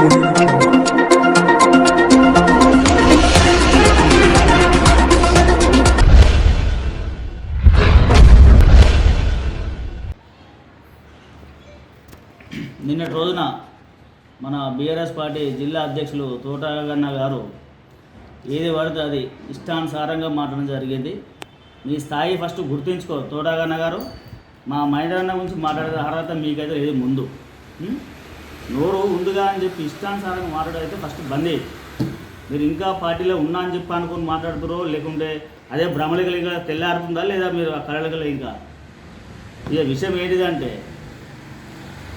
నిన్నటి రోజున మన బీఆర్ఎస్ పార్టీ జిల్లా అధ్యక్షులు తోటగన్న గారు ఏది పడితే అది ఇష్టానుసారంగా మాట్లాడడం జరిగింది. మీ స్థాయి ఫస్ట్ గుర్తుంచుకో తోటగన్న గారు. మా మైదాన గురించి మాట్లాడే అర్హత మీకైతే లేదు ముందు. నోరు ఉందిగా అని చెప్పి ఇష్టానుసారంగా మాట్లాడైతే ఫస్ట్ బంద్. మీరు ఇంకా పార్టీలో ఉన్నా అని చెప్పి అనుకుని మాట్లాడుతారో లేకుంటే అదే భ్రమలికలు ఇంకా తెల్లారుతుందా లేదా మీరు ఆ కళలికలు ఇంకా? ఇక విషయం ఏంటిదంటే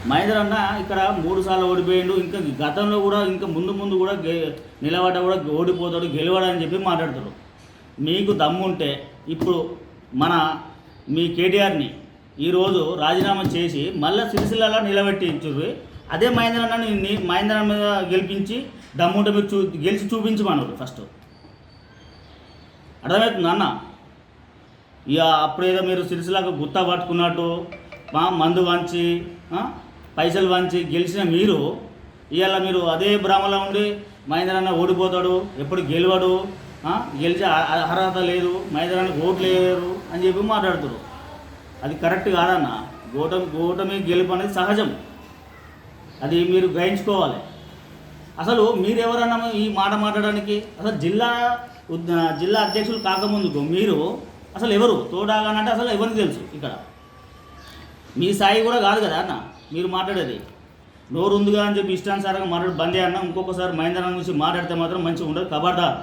మహేంద్ర అన్న ఇక్కడ మూడు సార్లు ఓడిపోయిండు ఇంకా గతంలో కూడా ఇంకా ముందు ముందు కూడా గె నిలబడ్డ కూడా ఓడిపోతాడు గెలవడు అని చెప్పి మాట్లాడతారు మీకు దమ్ముంటే ఇప్పుడు మన మీ కేటీఆర్ని ఈరోజు రాజీనామా చేసి మళ్ళీ సిరిసిల్లలో నిలబెట్టించుర్రు. అదే మహేంద్ర అన్నని మహేంద్ర మీద గెలిపించి దమ్ముంట మీరు చూ గెలిచి చూపించమన్నారు ఫస్ట్ అర్థమవుతుంది అన్న? ఇక అప్పుడేదో మీరు సిరిసిలాగా గుత్త పట్టుకున్నట్టు మా మందు వంచి పైసలు వంచి గెలిచిన మీరు ఇవాళ మీరు అదే భ్రమలో ఉండి మహేంద్ర అన్న ఓడిపోతాడు ఎప్పుడు గెలవడు గెలిచే అర్హత లేదు మహేంద్ర అన్నకు ఓట్లు లేరు అని చెప్పి మాట్లాడుతారు అది కరెక్ట్ కాదన్న. గోటమి గోటమి గెలుపు అనేది సహజం. అది మీరు గ్రహించుకోవాలి. అసలు మీరు ఎవరన్నా ఈ మాట మాట్లాడడానికి? అసలు జిల్లా జిల్లా అధ్యక్షులు కాకముందుకు మీరు అసలు ఎవరు? తోడాగానంటే అసలు ఎవరికి తెలుసు ఇక్కడ? మీ స్థాయి కూడా కాదు కదా అన్న మీరు మాట్లాడేది. నోరు ఉందిగా అని చెప్పి ఇష్టానుసారంగా మాట్లాడి బందే అన్న ఇంకొకసారి మహేంద్ర గురించి మాట్లాడితే మాత్రం మంచిగా ఉండదు కబడ్దార్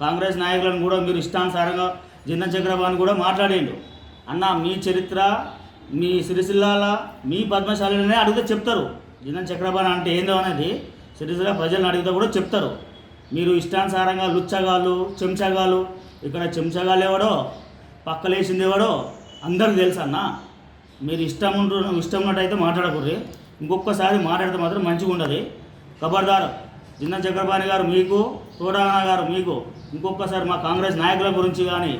కాంగ్రెస్ నాయకులను కూడా మీరు ఇష్టానుసారంగా జిన్న చక్రబాబు కూడా మాట్లాడేయండు. అన్న మీ చరిత్ర మీ సిరిసిల్లాల మీ పద్మశాలనే అడిగితే చెప్తారు. జీవన చక్రపాణి అంటే ఏందో అనేది సిరీస్గా ప్రజలను అడిగితే కూడా చెప్తారు. మీరు ఇష్టానుసారంగా లుచ్చగాళ్ళు చెంచగాళ్ళు ఇక్కడ చెంచగాళ్ళు ఎవడో పక్కలేసింది ఎవడో అందరికి తెలుసు అన్న. మీరు ఇష్టం ఉంటు ఇష్టం ఉన్నట్టయితే మాట్లాడకూడదు. ఇంకొకసారి మాట్లాడితే మాత్రం మంచిగా ఉండదు. ఖబర్దారు జిన్న చక్రపాణి గారు మీకు తోడానా గారు మీకు ఇంకొకసారి మా కాంగ్రెస్ నాయకుల గురించి కానీ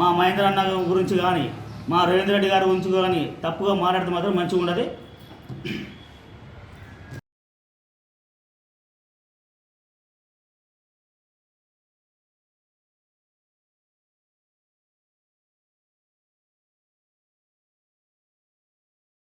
మా మహేంద్ర అన్న గురించి కానీ మా రవీంద్ర రెడ్డి గారి గురించి కానీ తప్పుగా మాట్లాడితే మాత్రం మంచిగా ఉండదు.